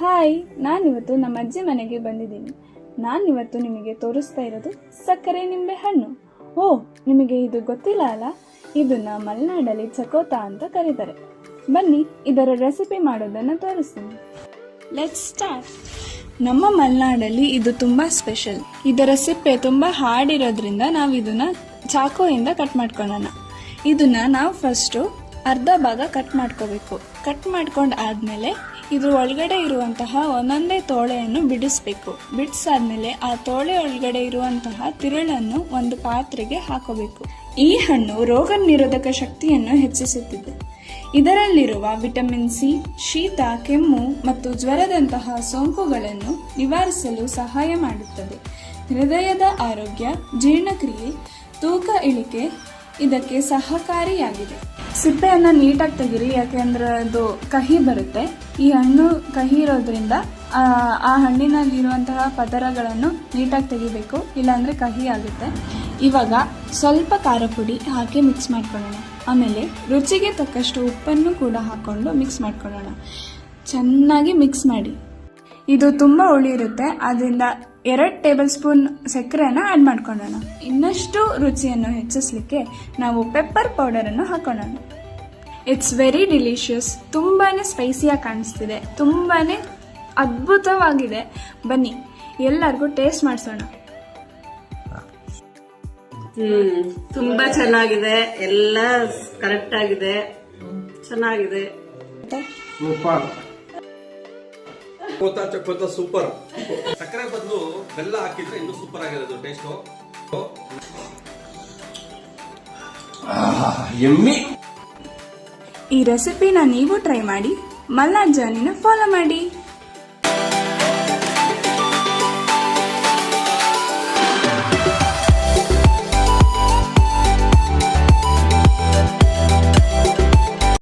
Hi, ನಾನಿವತ್ತು ನಮ್ಮ ಅಜ್ಜಿ ಮನೆಗೆ ಬಂದಿದ್ದೀನಿ. ನಾನಿವತ್ತು ನಿಮಗೆ ತೋರಿಸ್ತಾ ಇರೋದು ಸಕ್ಕರೆ ನಿಂಬೆ ಹಣ್ಣು. ಓ, ನಿಮಗೆ ಇದು ಗೊತ್ತಿಲ್ಲ ಅಲ್ಲ? ಇದನ್ನ ಮಲೆನಾಡಲ್ಲಿ ಚಕೋತ ಅಂತ ಕರೀತಾರೆ. ಬನ್ನಿ, ಇದರ ರೆಸಿಪಿ ಮಾಡೋದನ್ನು ತೋರಿಸ್ತೀನಿ. ಲೆಟ್ಸ್ ಸ್ಟಾರ್ಟ್ ನಮ್ಮ ಮಲೆನಾಡಲ್ಲಿ ಇದು ತುಂಬ ಸ್ಪೆಷಲ್ ಇದರ ಸಿಪ್ಪೆ ತುಂಬ ಇರೋದ್ರಿಂದ ನಾವು ಇದನ್ನ ಚಾಕೋಯಿಂದ ಕಟ್ ಮಾಡ್ಕೊಳ್ಳೋಣ. ಇದನ್ನ ನಾವು ಫಸ್ಟು ಅರ್ಧ ಭಾಗ ಕಟ್ ಮಾಡ್ಕೋಬೇಕು. ಕಟ್ ಮಾಡ್ಕೊಂಡು ಆದ್ಮೇಲೆ ಇದ್ರ ಒಳಗಡೆ ಇರುವಂತಹ ಒಂದೊಂದೇ ತೋಳೆಯನ್ನು ಬಿಡಿಸ್ಬೇಕು. ಬಿಡಿಸಾದ್ಮೇಲೆ ಆ ತೋಳೆ ಒಳಗಡೆ ಇರುವಂತಹ ತಿರುಳನ್ನು ಒಂದು ಪಾತ್ರೆಗೆ ಹಾಕೋಬೇಕು. ಈ ಹಣ್ಣು ರೋಗ ನಿರೋಧಕ ಶಕ್ತಿಯನ್ನು ಹೆಚ್ಚಿಸುತ್ತಿದೆ. ಇದರಲ್ಲಿರುವ ವಿಟಮಿನ್ ಸಿ, ಶೀತ, ಕೆಮ್ಮು ಮತ್ತು ಜ್ವರದಂತಹ ಸೋಂಕುಗಳನ್ನು ನಿವಾರಿಸಲು ಸಹಾಯ ಮಾಡುತ್ತದೆ. ಹೃದಯದ ಆರೋಗ್ಯ, ಜೀರ್ಣಕ್ರಿಯೆ, ತೂಕ ಇಳಿಕೆ ಇದಕ್ಕೆ ಸಹಕಾರಿಯಾಗಿದೆ. ಸಿಪ್ಪೆಯನ್ನು ನೀಟಾಗಿ ತೆಗೀರಿ ಯಾಕೆಂದ್ರೆ ಅದು ಕಹಿ ಬರುತ್ತೆ. ಈ ಹಣ್ಣು ಕಹಿ ಇರೋದ್ರಿಂದ, ಆ ಹಣ್ಣಿನಲ್ಲಿರುವಂತಹ ಪದರಗಳನ್ನು ನೀಟಾಗಿ ತೆಗಿಬೇಕು, ಇಲ್ಲಾಂದ್ರೆ ಕಹಿ ಆಗುತ್ತೆ. ಇವಾಗ ಸ್ವಲ್ಪ ಖಾರ ಪುಡಿ ಹಾಕಿ ಮಿಕ್ಸ್ ಮಾಡ್ಕೊಳ್ಳೋಣ. ಆಮೇಲೆ ರುಚಿಗೆ ತಕ್ಕಷ್ಟು ಉಪ್ಪನ್ನು ಕೂಡ ಹಾಕೊಂಡು ಮಿಕ್ಸ್ ಮಾಡ್ಕೊಳ್ಳೋಣ. ಚೆನ್ನಾಗಿ ಮಿಕ್ಸ್ ಮಾಡಿ. ಇದು ತುಂಬ ಉಳಿ ಇರುತ್ತೆ ಅದರಿಂದ ಎರಡು ಟೇಬಲ್ ಸ್ಪೂನ್ ಸಕ್ಕರೆನ ಆಡ್ ಮಾಡ್ಕೊಳ್ಳೋಣ ಇನ್ನಷ್ಟು ರುಚಿಯನ್ನು ಹೆಚ್ಚಿಸಲಿಕ್ಕೆ ನಾವು ಪೆಪ್ಪರ್ ಪೌಡರನ್ನು ಹಾಕೋಣ. ಇಟ್ಸ್ ವೆರಿ ಡಿಲಿಷಿಯಸ್ ತುಂಬಾನೇ ಸ್ಪೈಸಿಯಾಗಿ ಕಾಣಿಸ್ತಿದೆ. ತುಂಬಾನೇ ಅದ್ಭುತವಾಗಿದೆ. ಬನ್ನಿ ಎಲ್ಲರಿಗೂ ಟೇಸ್ಟ್ ಮಾಡಿಸೋಣ. ಹ್ಮ್ ತುಂಬಾ ಚೆನ್ನಾಗಿದೆ. ಎಲ್ಲ ಕರೆಕ್ಟ್ ಆಗಿದೆ. ಚೆನ್ನಾಗಿದೆ. ಸೂಪರ್. ಬೆಲ್ಲ ಹಾಕಿದ್ರೆ ಇನ್ನೂ ಸೂಪರ್ ಆಗಿದೆ ಅದು ಟೇಸ್ಟು ಎಮ್ಮಿ. ಈ ರೆಸಿಪಿನ ನೀವು ಟ್ರೈ ಮಾಡಿ ಮಲ್ನಾಡ್ ಜರ್ನಿನ ಫಾಲೋ ಮಾಡಿ.